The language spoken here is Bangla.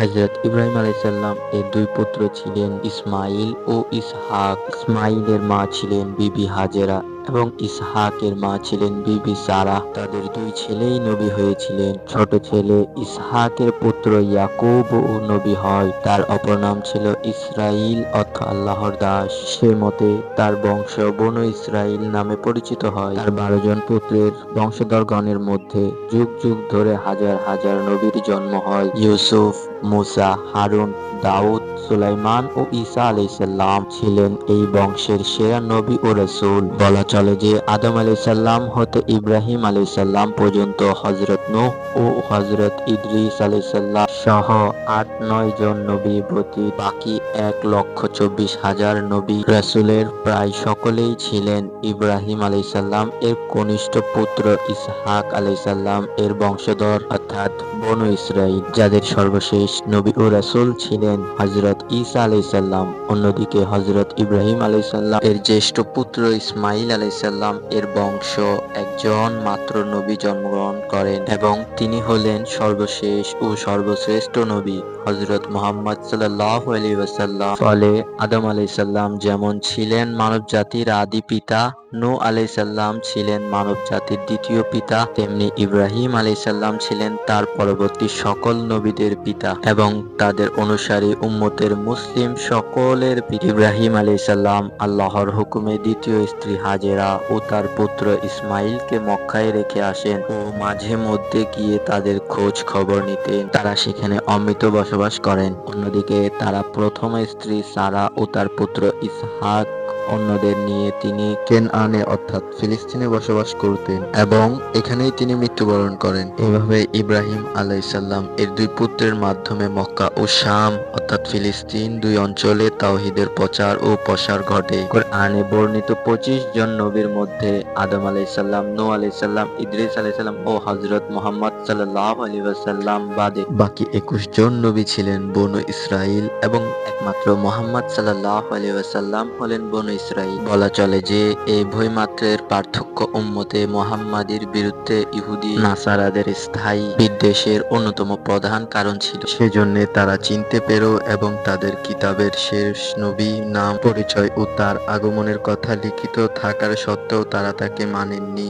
হযরত ইব্রাহিম আলাইসাল্লাম এর দুই পুত্র ছিলেন ইসমাইল ও ইসহাক। ইসমাইলের মা ছিলেন বিবি হাজেরা। এবং ইসহাকের মা ছিলেন বিবি সারা। তাদের দুই ছেলেই নবী হয়েছিলেন। ছোট ছেলে ইসহাকের পুত্র ইয়াকুব ও নবী হয়। তার অপর নাম ছিল ইসরাইল অর্থাৎ আল্লাহর দাস। সে মতে তার বংশ বন ইসরাইল নামে পরিচিত হয়। তার বারো জন পুত্রের বংশধরগণের মধ্যে যুগ যুগ ধরে হাজার হাজার নবীর জন্ম হয়। ইউসুফ, মুসা, হারুন, দাউদ, সুলাইমান ও ঈসা আলাইসাল্লাম ছিলেন এই বংশের সেরা নবী ও রসুল। বলা চলে যে আদম আলাইসাল্লাম হতে ইব্রাহিম আলাইসাল্লাম পর্যন্ত হজরত নূহ ও হজরত ইদ্রিস আলাইসাল্লাম সহ আট নয় জন নবী, প্রতি বাকি এক লক্ষ চব্বিশ হাজার নবী রসুলের প্রায় সকলেই ছিলেন ইব্রাহিম আলাইসাল্লাম এর কনিষ্ঠ পুত্র ইসহাক আলাইসাল্লাম এর বংশধর অর্থাৎ বনু ইসরাইল যাদের সর্বশেষ নবী ও রাসূল ছিলেন হযরত ঈসা আলাইসাল্লাম অন্যদিকে হযরত ইব্রাহিম আলাইসাল্লাম এর জ্যেষ্ঠ পুত্র ইসমাইল আলাইসাল্লাম এর বংশ একজন মাত্র নবী জন্মগ্রহণ করেন এবং তিনি হলেন সর্বশেষ ও সর্বশ্রেষ্ঠ নবী। হযরত মোহাম্মদ সাল্লাহ আলাইহি ওয়াসাল্লাম ফলে আদম আলাইসাল্লাম যেমন ছিলেন মানব জাতির আদি পিতা নূহ আলাইসাল্লাম ছিলেন মানব জাতির দ্বিতীয় পিতা, তেমনি ইব্রাহিম আলাইসাল্লাম ছিলেন তার পরবর্তী সকল নবীদের পিতা এবং তাদের অনুসারী উম্মতের মুসলিম সকলের ইব্রাহিম আলাইসাল্লাম আল্লাহর হুকুমে দ্বিতীয় স্ত্রী হাজেরা ও তার পুত্র ইসমাইলকে মক্কায় রেখে আসেন ও মাঝে মধ্যে গিয়ে তাদের খোঁজ খবর নিতেন। তারা সেখানে অমৃত বসবাস করেন। অন্যদিকে তারা প্রথম স্ত্রী সারা ও তার পুত্র ইসহাক অন্যদের নিয়ে তিনি কেনআনে, অর্থাৎ ফিলিস্তিনে বসবাস করতেন এবং এখানেই তিনি মৃত্যুবরণ করেন। এভাবে ইব্রাহিম আলাইসাল্লাম এর দুই পুত্রের মাধ্যমে মক্কা ও শাম, অর্থাৎ ফিলিস্তিন দুই অঞ্চলে তাওহিদের প্রচার ও প্রসার ঘটে। কোরআনে বর্ণিত পঁচিশ জন নবীর মধ্যে আদম আলাইসাল্লাম নূহ আলাইসাল্লাম ইদ্রিস আলাইসাল্লাম ও হজরত মোহাম্মদ সাল্লাহ আলী ওয়াসাল্লাম বাদে। বাকি একুশ জন নবী ছিলেন বনু ইসরাইল এবং একমাত্র মোহাম্মদ সাল্লাহ আলী ওয়াসাল্লাম হলেন বনু ইসরাইল বলা চলে যে এই বইমাত্রের পার্থক্য উম্মতে মোহাম্মাদির বিরুদ্ধে ইহুদি নাসারাদের স্থায়ী বিদ্বেষের অন্যতম প্রধান কারণ ছিল। সেজন্য তারা চিনতে পেরো এবং তাদের কিতাবের শেষ নবী নাম, পরিচয় ও তার আগমনের কথা লিখিত থাকার সত্ত্বেও তারা তাকে মানেননি।